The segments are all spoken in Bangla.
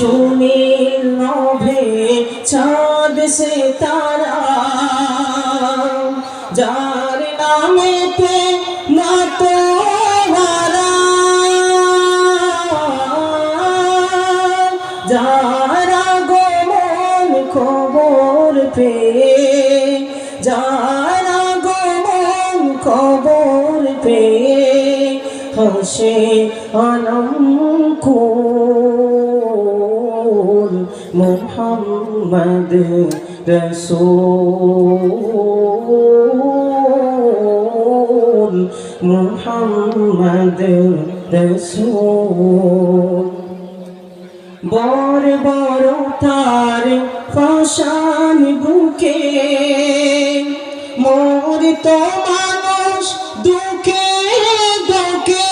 সুনীল নভে চাঁদ সে তারা যার নামেতে না তো হারা। যারা গোমন খবর পে যারা গোমন খবর পে হসে অনঙ্কুর মোহাম্মদ রসূল মোহাম্মদ রসূল। বর বড় তার ফাশান বুকে, মোর তো মানুষ দুঃখে দুঃখে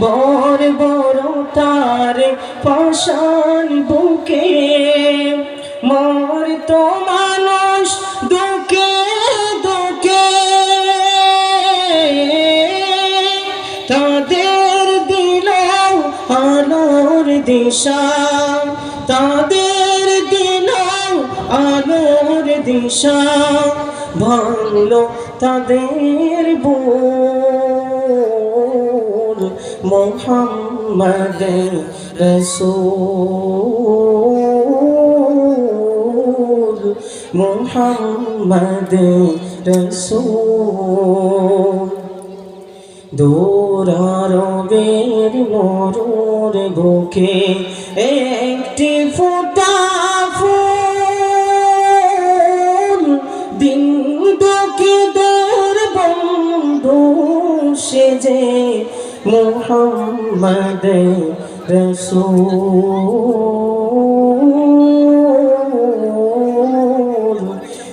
বর বড় তার ফাশান বুকে মোর তো মানুষ দুঃখে দুঃখে তাদের দিল আলোর দিশা, তাদের দিল আলোর দিশা। ভাঙল তাদের বোল রসূল মোহাম্মদ রসূল। দৌড়ারবের মরুর বুকে একটি ফোটা ফুল দিন দুঃখে দৌড় বন্ধু সেজে محمد رسول.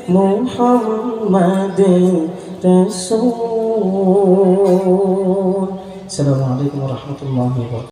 محمد رسول. السلام عليكم ورحمة الله وبركاته.